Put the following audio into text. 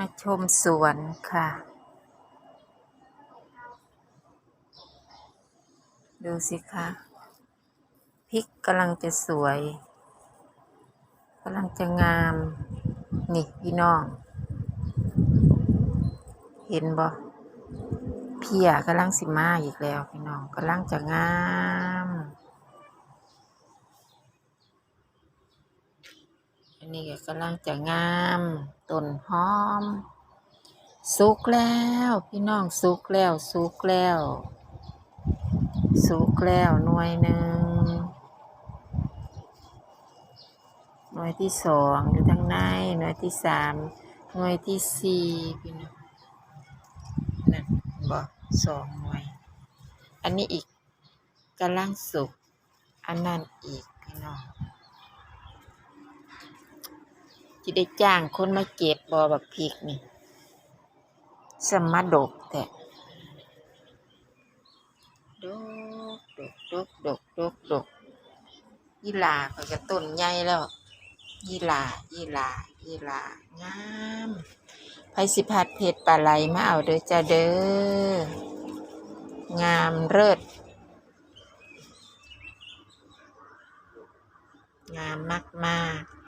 มาชมสวนค่ะ ดูสิคะพริกกำลังจะสวยกำลังจะงาม นี่พี่น้อง เห็นบ่เพียกำลังสิมาอีกแล้วพี่น้องกำลังจะงาม อันนี้ก็กำลังจะงามต้นหอม สุกแล้ว พี่น้องสุกแล้ว สุกแล้ว สุกแล้วหน่วยหนึ่งหน่วยที่สองอยู่ทางในหน่วยที่สามหน่วยที่สี่พี่น้องนั่นบอกสองหน่วย อันนี้อีกกำลังสุกอันนั้นอีกพี่น้อง จะได้จ้างคนมาเก็บบอแบบพริกนี่ สมมาดกแต่ดกดกดกดกดกดกยี่ลาเขาจะต้นใหญ่แล้ว ยี่ลายี่ลายี่ลางามไผสิพัดเพชรปลาไหลมาเอาเด้อจ้าเด้องามเลิศงามมากมากๆ